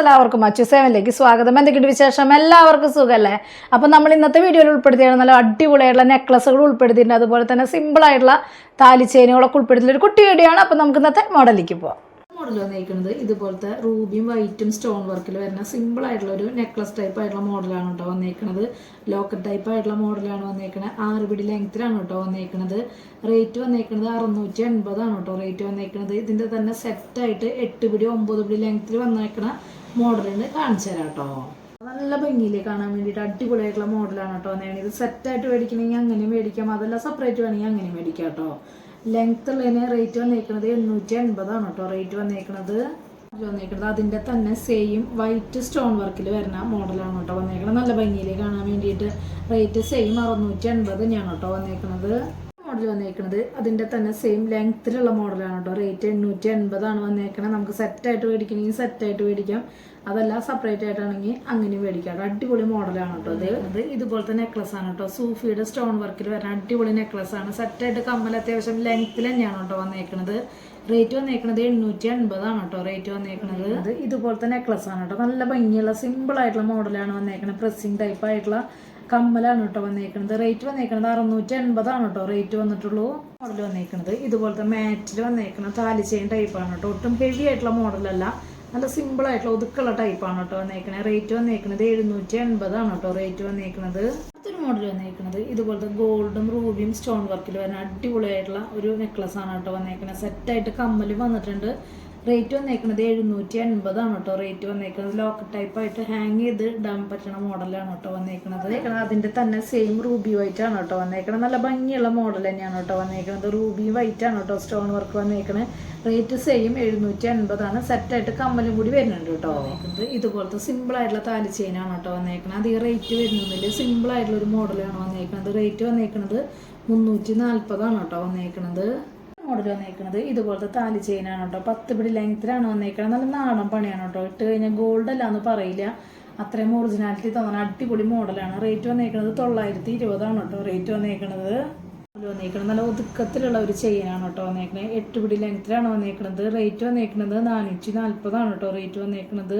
എല്ലാവർക്കും അച്ചു സേവനിലേക്ക് സ്വാഗതം. എന്തൊക്കെയുണ്ട് വിശേഷം? എല്ലാവർക്കും സുഖമല്ലേ അപ്പം നമ്മൾ ഇന്നത്തെ വീഡിയോയിൽ ഉൾപ്പെടുത്തിയാണ് നല്ല അടിപൊളിയായിട്ടുള്ള നെക്ലസുകൾ ഉൾപ്പെടുത്തിയിട്ടുണ്ട്. അതുപോലെ തന്നെ സിമ്പിളായിട്ടുള്ള താലി ചെയിനുകളൊക്കെ ഉൾപ്പെടുത്തിയ ഒരു കുട്ടി വീഡിയോ ആണ് അപ്പം നമുക്ക് ഇന്നത്തെ മോഡലിലേക്ക് പോവാം. മോഡൽ വന്നിരിക്കുന്നത് ഇതുപോലത്തെ റൂബിയും വൈറ്റും സ്റ്റോൺ വർക്കിൽ വരുന്ന സിമ്പിൾ ആയിട്ടുള്ള ഒരു നെക്ലസ് ടൈപ്പ് ആയിട്ടുള്ള മോഡലാണ് കേട്ടോ വന്നിരിക്കുന്നത്. ലോക്കറ്റ് ടൈപ്പ് ആയിട്ടുള്ള മോഡലാണ് വന്നേക്കുന്നത് ആറ് പിടി ലെങ്ത്തിലാണ് കേട്ടോ വന്നിരിക്കുന്നത്. റേറ്റ് വന്നിരിക്കുന്നത് അറുന്നൂറ്റി എൺപതാണ് കേട്ടോ റേറ്റ് വന്നിരിക്കുന്നത്. ഇതിന്റെ തന്നെ സെറ്റായിട്ട് എട്ട് പിടി ഒമ്പത് പിടി ലെങ്ത്തിൽ വന്നേക്കണ മോഡലുണ്ട്. കാണിച്ചു തരാം കേട്ടോ. നല്ല ഭംഗിയിലേ കാണാൻ വേണ്ടിയിട്ട് അടിപൊളിയായിട്ടുള്ള മോഡലാണ് കേട്ടോ നേണി. ഇത് സെറ്റായിട്ട് മേടിക്കണമെങ്കിൽ അങ്ങനെ മേടിക്കാം. അതല്ല സെപ്പറേറ്റ് വേണമെങ്കിൽ അങ്ങനെ മേടിക്കാം കേട്ടോ. ലെങ്ത് ഉള്ളതിന് റേറ്റ് വന്നേക്കുന്നത് എണ്ണൂറ്റി എൺപതാണ് കേട്ടോ. റേറ്റ് വന്നേക്കുന്നത് വന്നേക്കുന്നത് അതിന്റെ തന്നെ സെയിം വൈറ്റ് സ്റ്റോൺ വർക്കിൽ വരുന്ന മോഡലാണ് കേട്ടോ വന്നേക്കുന്നത് നല്ല ഭംഗിയിൽ കാണാൻ വേണ്ടിയിട്ട്. റേറ്റ് സെയിം അറുന്നൂറ്റി എൺപത് തന്നെയാണ് കേട്ടോ വന്നേക്കുന്നത് മോഡൽ വന്നേക്കുന്നത് അതിന്റെ തന്നെ സെയിം ലെങ്ത്തിലുള്ള മോഡലാണ് കേട്ടോ. റേറ്റ് എണ്ണൂറ്റി എൺപതാണ് വന്നേക്കണത്. നമുക്ക് സെറ്റായിട്ട് മേടിക്കണമെങ്കിൽ സെറ്റായിട്ട് മേടിക്കാം. അതല്ല സെപ്പറേറ്റ് ആയിട്ടാണെങ്കിൽ അങ്ങനെ മേടിക്കാം അടിപൊളി മോഡലാണ് കേട്ടോ ഇത്. ഇതുപോലെ ഇതുപോലത്തെ നെക്ലസ് ആണ് കേട്ടോ. സൂഫിയുടെ സ്റ്റോൺ വർക്കിൽ വരുന്ന അടിപൊളി നെക്ലസ് ആണ്. സെറ്റായിട്ട് കമ്മൽ അത്യാവശ്യം ലെങ്ത്തിൽ തന്നെയാണ് കേട്ടോ വന്നേക്കുന്നത് റേറ്റ് വന്നേക്കണത് എണ്ണൂറ്റി അൻപതാണ് കേട്ടോ റേറ്റ് വന്നേക്കണത് ഇത് ഇതുപോലത്തെ നെക്ലസ് ആണ് കേട്ടോ നല്ല ഭംഗിയുള്ള സിമ്പിൾ ആയിട്ടുള്ള മോഡലാണ് വന്നേക്കുന്നത് പ്രസ്സിങ് ടൈപ്പ് ആയിട്ടുള്ള കമ്മലാണ് കേട്ടോ വന്നേക്കുന്നത് റേറ്റ് വന്നേക്കുന്നത് അറുന്നൂറ്റി എൺപതാണ് കേട്ടോ റേറ്റ് വന്നിട്ടുള്ളൂ മോഡൽ വന്നേക്കുന്നത് ഇതുപോലത്തെ മാറ്റിൽ വന്നേക്കുന്ന താലി ചെയിൻ ടൈപ്പാണ് കേട്ടോ ഒട്ടും ഹെവി ആയിട്ടുള്ള മോഡലല്ല നല്ല സിമ്പിൾ ആയിട്ടുള്ള ഒതുക്കുള്ള ടൈപ്പാണ് കേട്ടോ വന്നേക്കണത്. റേറ്റ് വന്നേക്കുന്നത് എഴുന്നൂറ്റി എൺപതാണ് കേട്ടോ റേറ്റ് വന്നേക്കുന്നത് മറ്റൊരു മോഡൽ വന്നേക്കുന്നത് ഇതുപോലത്തെ ഗോൾഡും റൂബിയും സ്റ്റോൺ വർക്കിൽ വരുന്ന അടിപൊളിയായിട്ടുള്ള ഒരു നെക്ലസ് ആണ് കേട്ടോ വന്നേക്കുന്നത് സെറ്റായിട്ട് കമ്മൽ വന്നിട്ടുണ്ട്. റേറ്റ് വന്നേക്കുന്നത് എഴുന്നൂറ്റി എൺപതാണ് കേട്ടോ. റേറ്റ് വന്നേക്കുന്നത് ലോക്ക് ടൈപ്പ് ആയിട്ട് ഹാങ് ചെയ്ത് ഇടാൻ പറ്റണ മോഡലാണ് കേട്ടോ വന്നേക്കുന്നത് അതിന്റെ തന്നെ സെയിം റൂബി വൈറ്റ് ആണ് കേട്ടോ വന്നേക്കണത്. നല്ല ഭംഗിയുള്ള മോഡൽ തന്നെയാണ് കേട്ടോ വന്നേക്കുന്നത് റൂബി വൈറ്റ് ആണ് കേട്ടോ സ്റ്റോൺ വർക്ക് വന്നേക്കണത് റേറ്റ് സെയിം എഴുന്നൂറ്റി എൺപതാണ് സെറ്റായിട്ട് കമ്മലും കൂടി വരുന്നുണ്ട് കേട്ടോ. വന്നേക്കുന്നത് ഇതുപോലത്തെ സിമ്പിൾ ആയിട്ടുള്ള താലി ചെയിനാണ് കേട്ടോ വന്നേക്കുന്നത് അധികം റേറ്റ് വരുന്നതിൽ സിമ്പിൾ ആയിട്ടുള്ള ഒരു മോഡലാണ് വന്നേക്കുന്നത് റേറ്റ് വന്നേക്കുന്നത് മുന്നൂറ്റി നാൽപ്പതാണ് കേട്ടോ വന്നേക്കുന്നത് മോഡൽ വന്നേക്കുന്നത് ഇതുപോലത്തെ താലി ചെയിനാണ് കേട്ടോ. പത്ത് പിടി ലെങ്ത്തിലാണ് വന്നേക്കുന്നത് നല്ല നാടൻ പണിയാണ് കേട്ടോ. ഇട്ട് കഴിഞ്ഞാൽ ഗോൾഡ് അല്ല എന്ന് പറയില്ല. അത്രയും ഒറിജിനാലിറ്റി തോന്നുന്ന അടിപൊളി മോഡലാണ് റേറ്റ് വന്നേക്കുന്നത് തൊള്ളായിരത്തി ഇരുപതാണ് കേട്ടോ. റേറ്റ് വന്നേക്കുന്നത് വന്നേക്കുന്നത് നല്ല ഒതുക്കത്തിലുള്ള ഒരു ചെയിനാണ് കേട്ടോ വന്നേക്കുന്നത് എട്ട് പിടി ലെങ്ത്തിലാണ് വന്നേക്കുന്നത് റേറ്റ് വന്നേക്കുന്നത് നാനൂറ്റി നാൽപ്പതാണ് കേട്ടോ. റേറ്റ് വന്നേക്കുന്നത്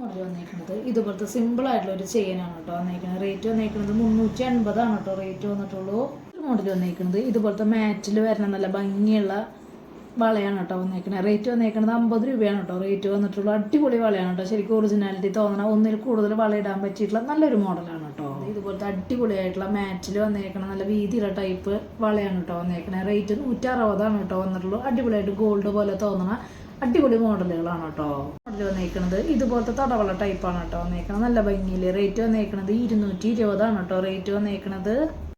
മോഡൽ വന്നേക്കുന്നത് ഇതുപോലത്തെ സിമ്പിൾ ആയിട്ടുള്ള ഒരു ചെയിനാണ് കേട്ടോ വന്നേക്കുന്നത് റേറ്റ് വന്നേക്കുന്നത് മുന്നൂറ്റി എൺപതാണ് കേട്ടോ. റേറ്റ് വന്നിട്ടുള്ളൂ. മോഡൽ വന്നേക്കുന്നത് ഇതുപോലത്തെ മാറ്റിൽ വരണം നല്ല ഭംഗിയുള്ള വളയാണ് കേട്ടോ വന്നേക്കുന്നത് റേറ്റ് വന്നേക്കുന്നത് അമ്പത് രൂപയാണ് കേട്ടോ. റേറ്റ് വന്നിട്ടുള്ള അടിപൊളി വളയാണ് കേട്ടോ. ശരിക്കും ഒറിജിനാലിറ്റി തോന്നണം ഒന്നിൽ കൂടുതൽ വള ഇടാൻ പറ്റിയിട്ടുള്ള നല്ലൊരു മോഡലാണ് കേട്ടോ. ഇതുപോലത്തെ അടിപൊളിയായിട്ടുള്ള മാറ്റിൽ വന്നേക്കണം നല്ല വീതിയുള്ള ടൈപ്പ് വളയാണ് കേട്ടോ വന്നേക്കണേ. റേറ്റ് നൂറ്റി അറുപതാണ് കേട്ടോ വന്നിട്ടുള്ളൂ. അടിപൊളിയായിട്ട് ഗോൾഡ് പോലെ തോന്നണ അടിപൊളി മോഡലുകളാണ് കേട്ടോ. മോഡൽ വന്നേക്കുന്നത് ഇതുപോലത്തെ തടവള ടൈപ്പാണ് കേട്ടോ വന്നേക്കുന്നത് നല്ല ഭംഗിയിൽ റേറ്റ് വന്നേക്കുന്നത് ഇരുന്നൂറ്റി ഇരുപതാണ് കേട്ടോ. റേറ്റ് വന്നേക്കുന്നത്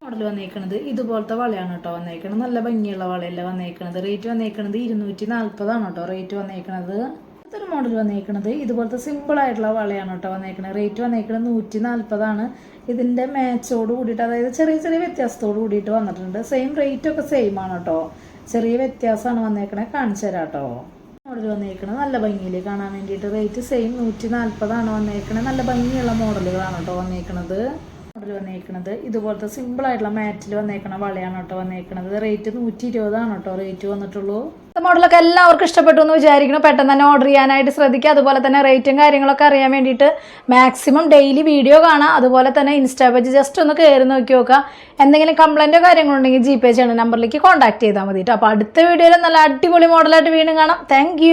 മോഡൽ വന്നേക്കുന്നത് ഇതുപോലത്തെ വളയാണ് കേട്ടോ വന്നേക്കുന്നത് നല്ല ഭംഗിയുള്ള വളയല്ല വന്നേക്കുന്നത് റേറ്റ് വന്നേക്കുന്നത് ഇരുന്നൂറ്റി നാൽപ്പതാണ് കേട്ടോ റേറ്റ് വന്നേക്കുന്നത് അടുത്തൊരു മോഡൽ വന്നേക്കുന്നത് ഇതുപോലത്തെ സിമ്പിൾ ആയിട്ടുള്ള വളയാണ് കേട്ടോ വന്നേക്കുന്നത് റേറ്റ് വന്നേക്കുന്നത് നൂറ്റി നാൽപ്പതാണ് ഇതിന്റെ മാച്ചോട് കൂടിയിട്ട് അതായത് ചെറിയ ചെറിയ വ്യത്യാസത്തോട് കൂടിയിട്ട് വന്നിട്ടുണ്ട്. സെയിം റേറ്റ് ഒക്കെ സെയിം ആണ് കേട്ടോ. ചെറിയ വ്യത്യാസമാണ് വന്നേക്കണേ. കാണിച്ചു തരാം കേട്ടോ മോഡൽ വന്നേക്കണത് നല്ല ഭംഗിയിൽ കാണാൻ വേണ്ടിയിട്ട് റേറ്റ് സെയിം നൂറ്റി നാൽപ്പതാണ് വന്നേക്കണത് നല്ല ഭംഗിയുള്ള മോഡലുകളാണ് കേട്ടോ വന്നേക്കണത്. മോഡൽ വന്നേക്കണത്. ഇതുപോലത്തെ സിമ്പിൾ ആയിട്ടുള്ള മാറ്റിൽ വന്നേക്കണ വളയാണ് കേട്ടോ വന്നേക്കണത്. റേറ്റ് നൂറ്റി ഇരുപതാണ് കേട്ടോ. റേറ്റ് വന്നിട്ടുള്ളൂ. മോഡലൊക്കെ എല്ലാവർക്കും ഇഷ്ടപ്പെട്ടു എന്ന് വിചാരിക്കുന്നു. പെട്ടെന്ന് തന്നെ ഓർഡർ ചെയ്യാനായിട്ട് ശ്രദ്ധിക്കുക. അതുപോലെ തന്നെ റേറ്റും കാര്യങ്ങളൊക്കെ അറിയാൻ വേണ്ടിയിട്ട് മാക്സിമം ഡെയിലി വീഡിയോ കാണാം. അതുപോലെ തന്നെ ഇൻസ്റ്റാ പേജ് ജസ്റ്റ് ഒന്ന് കയറി നോക്കി നോക്കുക. എന്തെങ്കിലും കംപ്ലൈന്റോ കാര്യങ്ങളുണ്ടെങ്കിൽ ജി പേ ചെയ്യണ നമ്പറിലേക്ക് കോൺടാക്ട് ചെയ്താൽ മതി കേട്ടോ. അപ്പോൾ അടുത്ത വീഡിയോയിൽ നല്ല അടിപൊളി മോഡലായിട്ട് വീണ്ടും കാണാം. താങ്ക്